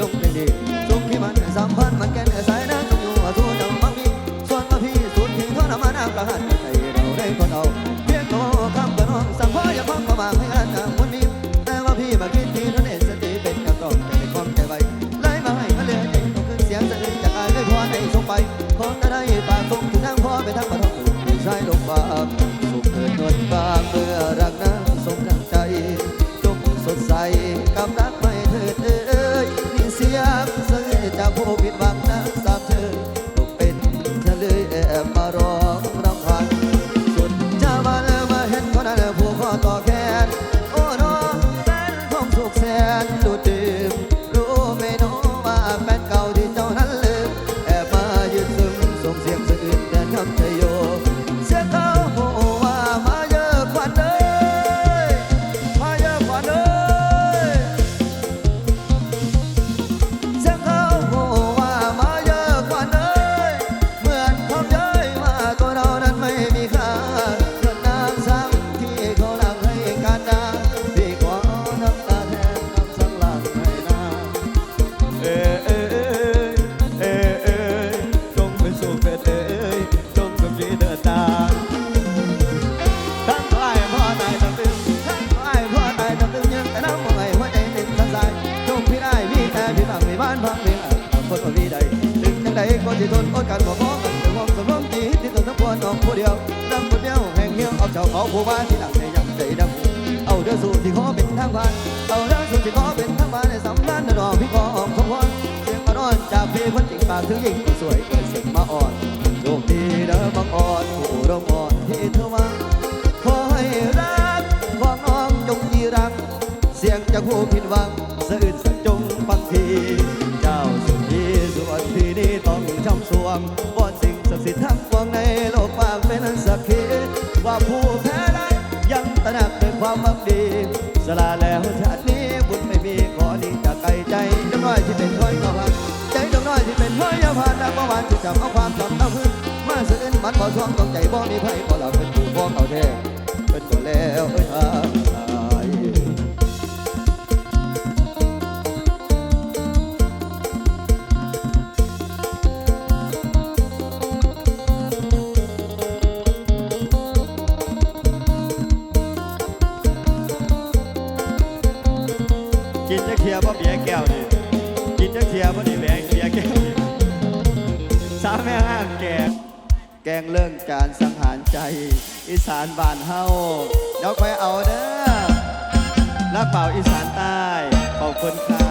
ลงเป็นดีทรงพิมันสามพันมันแกนสายน้ำต้องอยู่ว่าสู้จังมักมีส่วนมาพี่สุดทิ้งทอดมานาำกระหันใส่เราได้คนเอาเพียงโตคำกระน้องสั่งพ่ออย่าพ้องเข้ามาให้อันน้ำคนนี้แต่ว่าพี่มาคิดทีนั่นเองสติเป็นกระตองแต่ในความใจไวไล่มาให้ก็เหลือใจต้องขึ้นเสียงสะอื้นจากอายด้วยพรในส่งไป ใดก็สิทนอดกันบ่พอกันแต่ความสมรมจีที่ต้องทั้งควรน้องผู้เดียวดังคนเดียวแห่งเหี้ยวเอาเจ้าเขาผู้บ้านที่หลังในยังใจดำเอาเด้อสู่ที่ขอเป็นทางผ่านเอาเด้อสู่ที่ขอเป็นทางผ่านในสำนักนดอกพี่ขอออกขบวนเสียงมาร้อนจากพี่คนจริงปากถึงยิ่งคนสวยเกิดสิ่งมาอ่อนโชคดีเด้อบังอ่อนผู้รมอ่อนที่เธอมาขอให้รักของน้องจงยีรังเสียงจากผู้ผิดหวัง ช้ำสวงวอนสิ่งศักดิ์สิทธิ์ทั้งปวงในโลกฝากเป็นสักขีว่าผู้แพ้ได้ยังตระหนักในความมักดี สละแล้วชาตินี้บุญไม่มีขอดีจากไกลใจจำน้อยที่เป็นค่อยก็พันใจจำน้อยที่เป็นค่อยยาผ่านดังเมื่อวานที่จำเอาความจำเอาพื้นมาสะอื้นมันบ่ท่วงต้องใจบ่มีไผบ่หลับ ยร์บ่เบียร์แก้วนี่กินจักเทียบ่นี่แบงเบียร์แก้วนี่สามแม่ห้างแก่แกงเรื่องการสังหารใจ อีสานบ้านเฮาเดี๋ยวคอยเอาเด้อรักเป่าอีสานใต้ขอบคุณครับ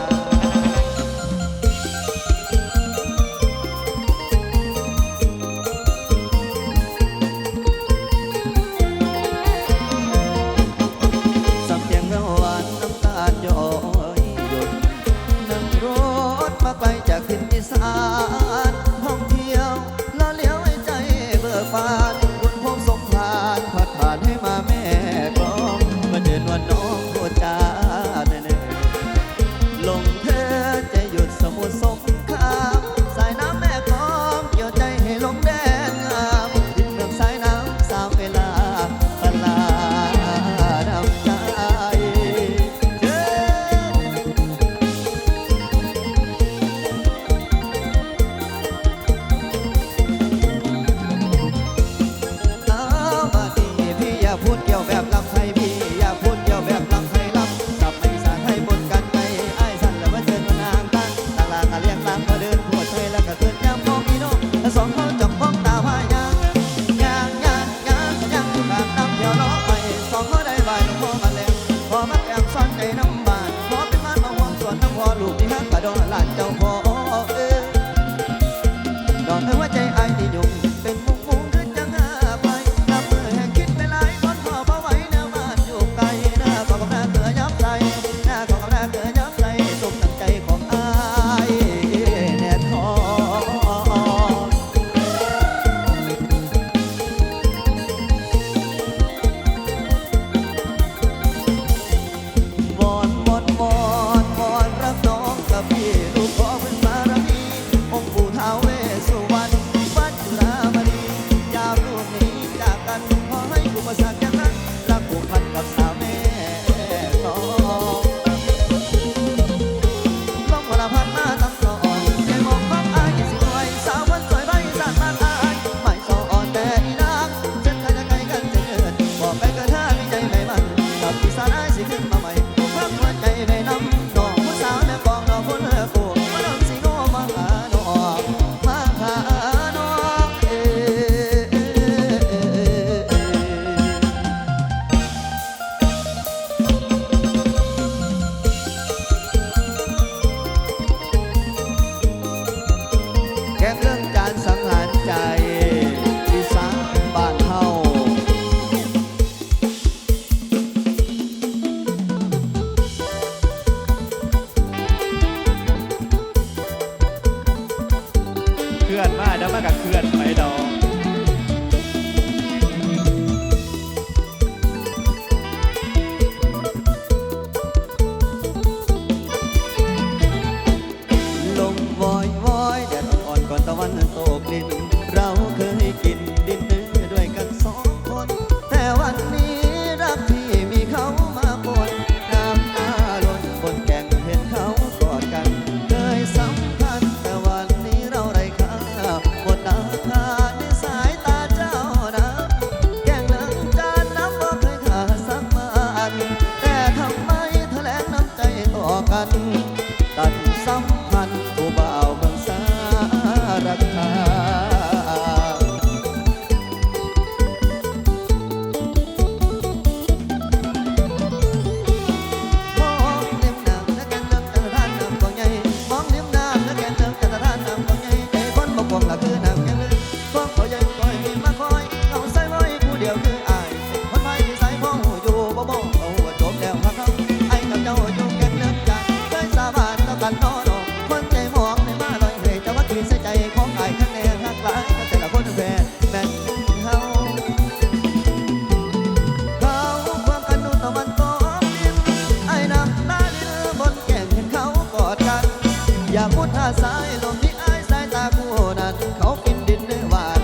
สายลมที่อสายตาคู่นั้น เขากินดินด้วยหวาน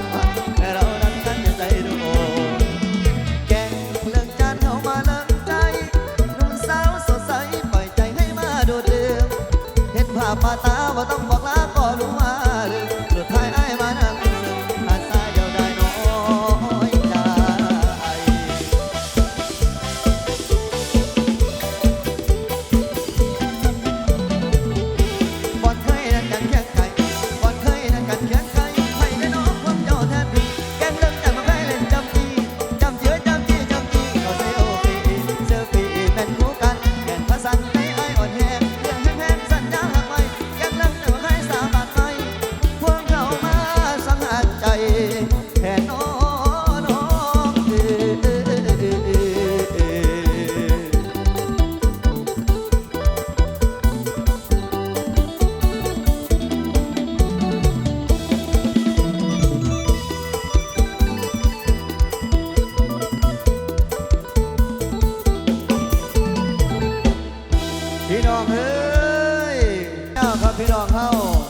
แต่เรานั้นกันยังใจดูแกงเลิกจานเขามาเลิกใจนุ่มสาวสดใสปล่อยใจให้มาดูเดือดเห็นภาพมาตาว่าต้อง